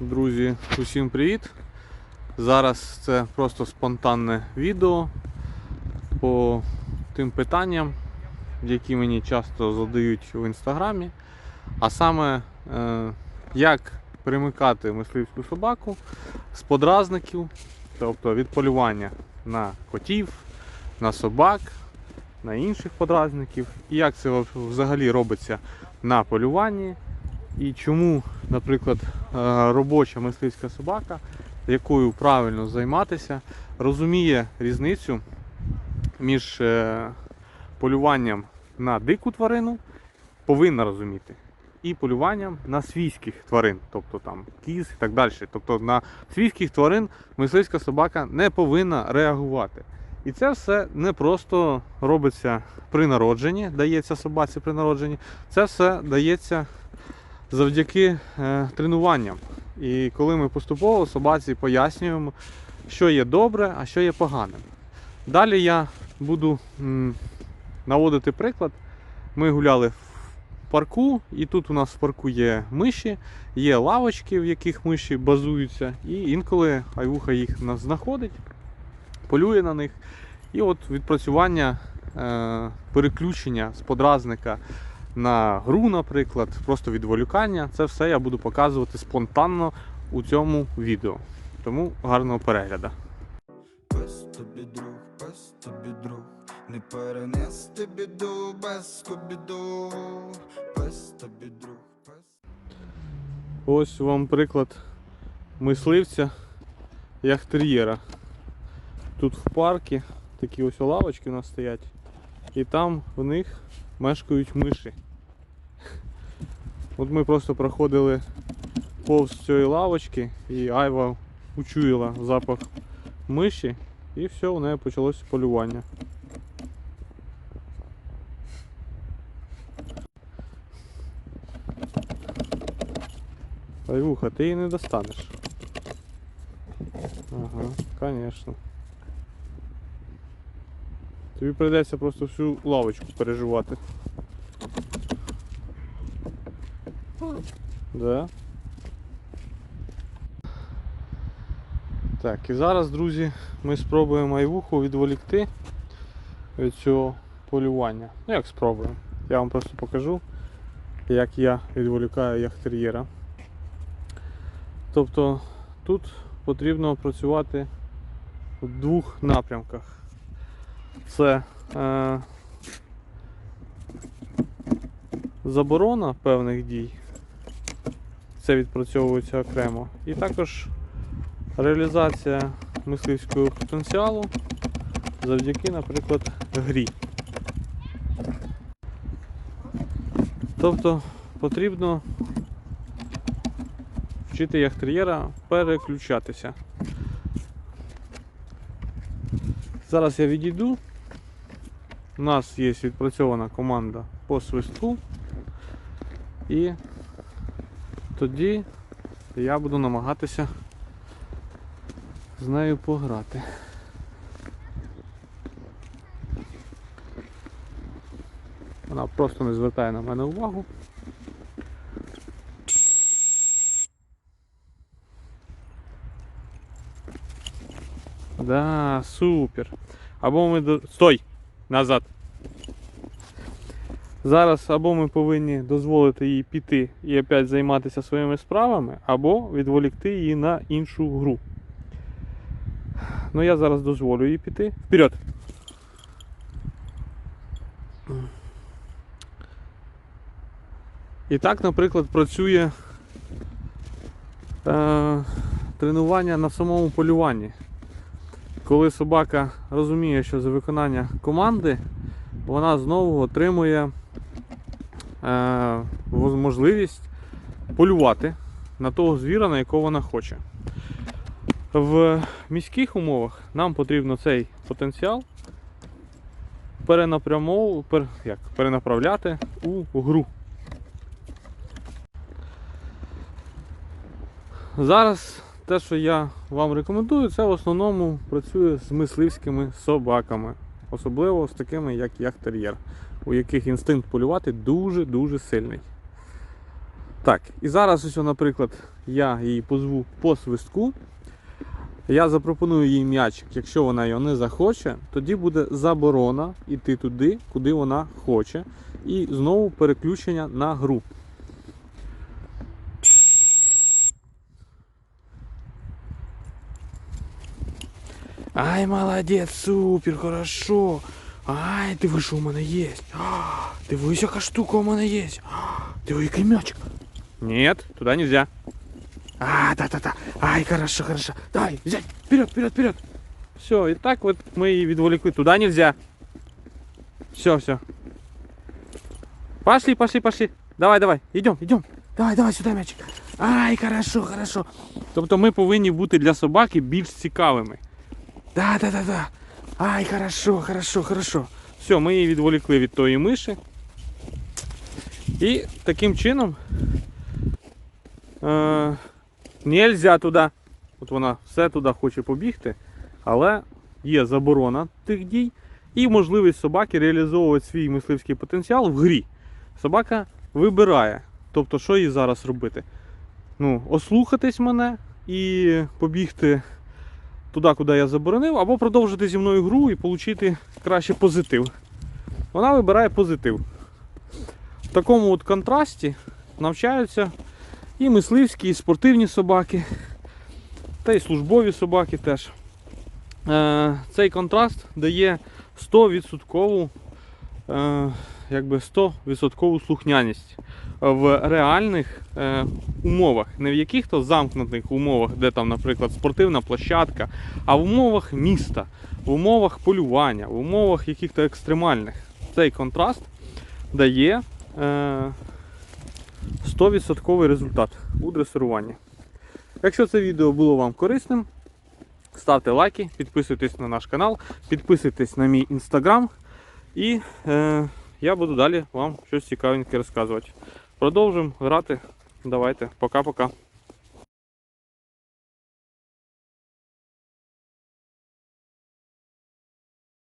Друзі, усім привіт! Зараз це просто спонтанне відео по тим питанням, які мені часто задають в інстаграмі. А саме, е, як примикати мисливську собаку з подразників, тобто від полювання на котів, на собак, на інших подразників, і як це взагалі робиться на полюванні. І чому, наприклад, е, робоча мисливська собака, якою правильно займатися, розуміє різницю між е, полюванням на дику тварину, повинна розуміти, і полюванням на свійських тварин, тобто там кіз і так далі. Тобто на свійських тварин мисливська собака не повинна реагувати. І це все не просто робиться при народженні, дається собаці при народженні, це все дається завдяки е, тренуванням. І коли ми поступово собаці пояснюємо, що є добре, а що є поганим. Далі я буду м, наводити приклад. Ми гуляли в парку, і тут у нас в парку є миші, є лавочки, в яких миші базуються, і інколи айвуха їх на- знаходить, полює на них. І от відпрацювання е, переключення з подразника на гру, наприклад, просто відволікання. Це все я буду показувати спонтанно у цьому відео. Тому гарного перегляду. Пес тобі друг, пес тобі друг, не перенести біду без скобіду. Пес тобі друг, пес. Ось вам приклад мисливця яхтер'єра. Тут в парку такі ось лавочки у нас стоять. І там в них мешкають миші. От ми просто проходили повз цієї лавочки і Айва учуяла запах миші і все, у неї почалося полювання. Айвуха, ти її не достанеш. Ага, конечно. Тобі прийдеться просто всю лавочку переживати. Да. Так, і зараз, друзі, ми спробуємо айвуху відволікти від цього полювання. Ну як спробуємо? Я вам просто покажу, як я відволікаю яхтер'єра. Тобто тут потрібно працювати в двох напрямках. Це е, заборона певних дій. Це відпрацьовується окремо. І також реалізація мисливського потенціалу завдяки, наприклад, грі. Тобто потрібно вчити яхтер'єра переключатися. Зараз я відійду. У нас є відпрацьована команда по свистку. І тоді я буду намагатися з нею пограти. Вона просто не звертає на мене увагу. Да, супер. Або ми до... Стой! Назад. Зараз або ми повинні дозволити їй піти і опять займатися своїми справами, або відволікти її на іншу гру. Ну я зараз дозволю їй піти. Вперед! І так, наприклад, працює е, тренування на самому полюванні. Коли собака розуміє, що за виконання команди вона знову отримує е, можливість полювати на того звіра, на якого вона хоче. В міських умовах нам потрібно цей потенціал перенапрямов... пер... як? перенаправляти у гру. Зараз те, що я вам рекомендую, це в основному працює з мисливськими собаками. Особливо з такими, як яхтер'єр, у яких інстинкт полювати дуже-дуже сильний. Так, і зараз ось, наприклад, я її позву по свистку. Я запропоную їй м'ячик. Якщо вона його не захоче, тоді буде заборона йти туди, куди вона хоче. І знову переключення на гру. Ай, молодець, супер, хорошо. Ай, диви, що у мене є. А, Дивись, яка штука у мене є. А, Диви, який м'ячик. Нет, туда нельзя. А, да-да-да. Ай, хорошо, хорошо. Давай, взять. Вперед, вперед, вперед. Все, и так вот мы и відволікли. Туда нельзя. Все, все. Пошли, пошли, пошли. Давай, давай, идем, идем. Давай, давай сюди м'ячик. Ай, хорошо, хорошо. Тобто ми повинні бути для собаки більш цікавими. Да, да, да, да. Ай, хорошо, хорошо, хорошо. Все, ми її відволікли від тої миші. І таким чином е, нельзя туди. От вона все туди хоче побігти, але є заборона тих дій і можливість собаки реалізовувати свій мисливський потенціал в грі. Собака вибирає, тобто, що їй зараз робити. Ну, ослухатись мене і побігти туди, куди я заборонив, або продовжити зі мною гру і отримати краще позитив. Вона вибирає позитив. В такому от контрасті навчаються і мисливські, і спортивні собаки, та й службові собаки теж. Е, цей контраст дає 100% е, якби 100% слухняність в реальних е, умовах, не в яких-то замкнутих умовах, де там, наприклад, спортивна площадка, а в умовах міста, в умовах полювання, в умовах яких-то екстремальних. Цей контраст дає е, 100% результат у дресируванні. Якщо це відео було вам корисним, ставте лайки, підписуйтесь на наш канал, підписуйтесь на мій інстаграм і е, я буду далі вам щось цікавеньке розказувати. Продовжимо грати. Давайте, пока-пока.